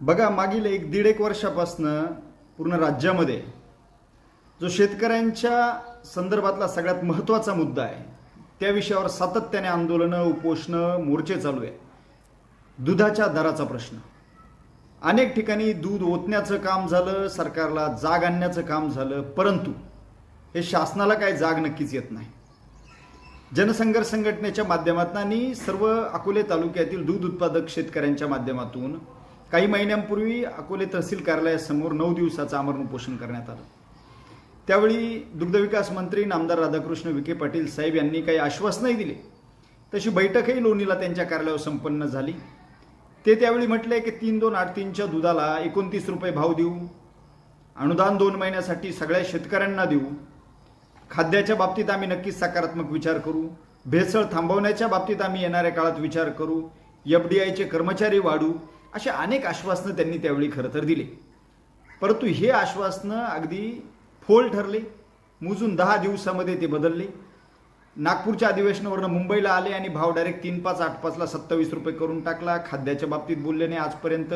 बघा मागील एक दीड एक वर्षापासनं पूर्ण राज्यामध्ये जो शेतकऱ्यांच्या संदर्भातला सगळ्यात महत्त्वाचा मुद्दा आहे त्या विषयावर सातत्याने आंदोलनं उपोषणं मोर्चे चालू आहे दुधाच्या दराचा प्रश्न. अनेक ठिकाणी दूध ओतण्याचं काम झालं सरकारला जाग आणण्याचं काम झालं परंतु हे शासनाला काय जाग नक्कीच येत नाही. जनसंघर्ष संघटनेच्या माध्यमातून आणि सर्व अकोले तालुक्यातील दूध उत्पादक शेतकऱ्यांच्या माध्यमातून काही महिन्यांपूर्वी अकोले तहसील कार्यालयासमोर नऊ दिवसाचं आमरण उपोषण करण्यात आलं. त्यावेळी दुग्धविकास मंत्री नामदार राधाकृष्ण विखे पाटील साहेब यांनी काही आश्वासनही दिले. तशी बैठकही लोणीला त्यांच्या कार्यालयावर संपन्न झाली. ते त्यावेळी म्हटले की तीन दोन आठ तीनच्या दुधाला एकोणतीस रुपये भाव देऊ अनुदान दोन महिन्यासाठी सगळ्या शेतकऱ्यांना देऊ खाद्याच्या बाबतीत आम्ही नक्कीच सकारात्मक विचार करू भेसळ थांबवण्याच्या बाबतीत आम्ही येणाऱ्या काळात विचार करू एफ डी आयचे कर्मचारी वाढू अशा अनेक आश्वासनं त्यांनी त्यावेळी खरं तर दिले. परंतु हे आश्वासनं अगदी फोल ठरले. मोजून दहा दिवसामध्ये ते बदलले. नागपूरच्या अधिवेशनावरनं मुंबईला आले आणि भाव डायरेक्ट तीन पाच आठ पाचला सत्तावीस रुपये करून टाकला. खाद्याच्या बाबतीत बोलले नाही आजपर्यंत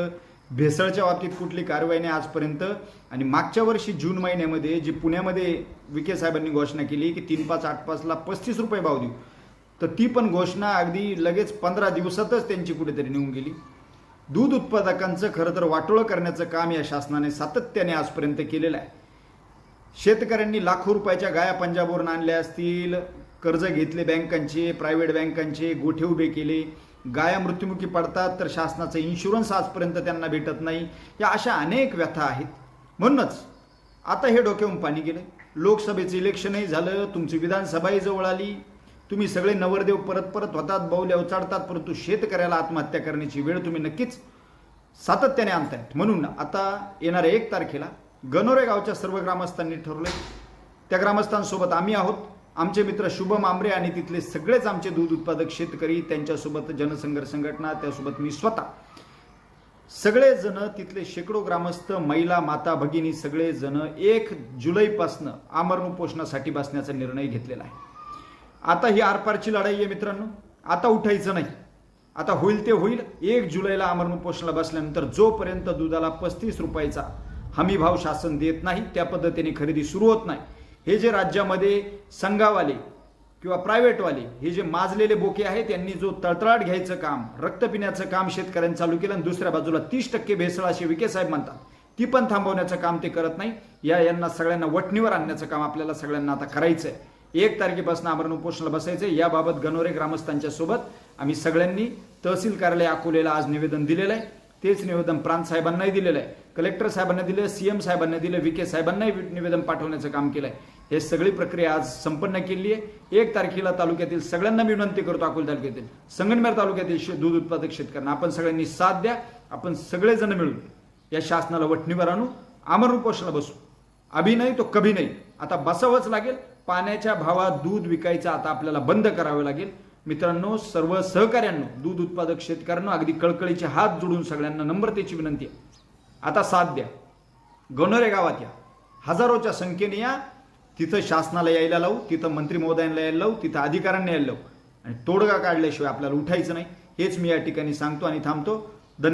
भेसळच्या बाबतीत कुठली कारवाई नाही आजपर्यंत. आणि मागच्या वर्षी जून महिन्यामध्ये जी पुण्यामध्ये विखे साहेबांनी घोषणा केली की तीन पाच आठ पाचला पस्तीस रुपये भाव देऊ. तर ती पण घोषणा अगदी लगेच पंधरा दिवसातच त्यांची कुठेतरी निघून गेली. दूध उत्पादकांचं खरं तर वाटोळं करण्याचं काम या शासनाने सातत्याने आजपर्यंत केलेलं आहे. शेतकऱ्यांनी लाखो रुपयाच्या गाया पंजाबवरून आणल्या असतील कर्ज घेतले बँकांचे प्रायव्हेट बँकांचे गोठे उभे केले गाया मृत्युमुखी पडतात तर शासनाचं इन्शुरन्स आजपर्यंत त्यांना भेटत नाही या अशा अनेक व्यथा आहेत. म्हणूनच आता हे डोक्याहून पाणी गेले. लोकसभेचं इलेक्शनही झालं तुमची विधानसभाही जवळ आली तुम्ही सगळे नवरदेव परत परत होतात बाहुल्या उचाडतात परंतु शेतकऱ्याला आत्महत्या करण्याची वेळ तुम्ही नक्कीच सातत्याने आणतायत. म्हणून आता येणाऱ्या एक तारखेला गणोरे गावच्या सर्व ग्रामस्थांनी ठरवले त्या ग्रामस्थांसोबत आम्ही आहोत. आमचे मित्र शुभम आंबरे आणि तिथले सगळेच आमचे दूध उत्पादक शेतकरी त्यांच्यासोबत जनसंघर्ष संघटना त्यासोबत मी स्वतः. सगळे जण तिथले शेकडो ग्रामस्थ महिला माता भगिनी सगळे जण एक जुलैपासनं आमरण उपोषणासाठी बसण्याचा निर्णय घेतलेला आहे. आता ही आरपारची लढाई आहे मित्रांनो. आता उठायचं नाही. आता होईल ते होईल. एक जुलैला आमरण उपोषणाला बसल्यानंतर जोपर्यंत दुधाला पस्तीस रुपयाचा हमी भाव शासन देत नाही त्या पद्धतीने खरेदी सुरू होत नाही. हे जे राज्यामध्ये संघावाले किंवा प्रायव्हेटवाले हे जे माजलेले बोके आहेत यांनी जो तळतळाट घ्यायचं काम रक्त पिण्याचं काम शेतकऱ्यांनी चालू केलं आणि दुसऱ्या बाजूला तीस टक्के भेसळ असे विखे साहेब म्हणतात ती पण थांबवण्याचं काम ते करत नाही. या यांना सगळ्यांना वटणीवर आणण्याचं काम आपल्याला सगळ्यांना आता करायचं आहे एक तारखेपासून आमरण उपोषणाला बसायचं याबाबत गणोरे ग्रामस्थांच्या सोबत आम्ही सगळ्यांनी तहसील कार्यालय अकोलेला आज निवेदन दिलेलं आहे. तेच निवेदन प्रांत साहेबांनाही दिलेलं आहे. कलेक्टर साहेबांना दिलं सीएम साहेबांना दिलं विखे साहेबांनाही निवेदन पाठवण्याचं काम केलं आहे हे सगळी प्रक्रिया आज संपन्न केली आहे एक तारखेला तालुक्यातील सगळ्यांना मी विनंती करतो अकोले तालुक्यातील संगनमेर तालुक्यातील दूध उत्पादक शेतकऱ्यांना आपण सगळ्यांनी साथ द्या. आपण सगळेजण मिळून या शासनाला वठणीवर आणू. आमरण उपोषणाला बसू. अभि नाही तो कभी नाही. आता बसावंच लागेल. पाण्याच्या भावात दूध विकायचं आता आपल्याला बंद करावं लागेल. मित्रांनो सर्व सहकाऱ्यांनो दूध उत्पादक शेतकऱ्यांनो अगदी कळकळीचे हात जोडून सगळ्यांना नम्रतेची विनंती आहे. आता साथ द्या. गणोरे गावात या. हजारोच्या संख्येने या. तिथं शासनाला यायला लावू तिथं मंत्री महोदयांना यायला लावू तिथं अधिकाऱ्यांना यायला लावू. आणि तोडगा काढल्याशिवाय आपल्याला उठायचं नाही. हेच मी या ठिकाणी सांगतो आणि थांबतो.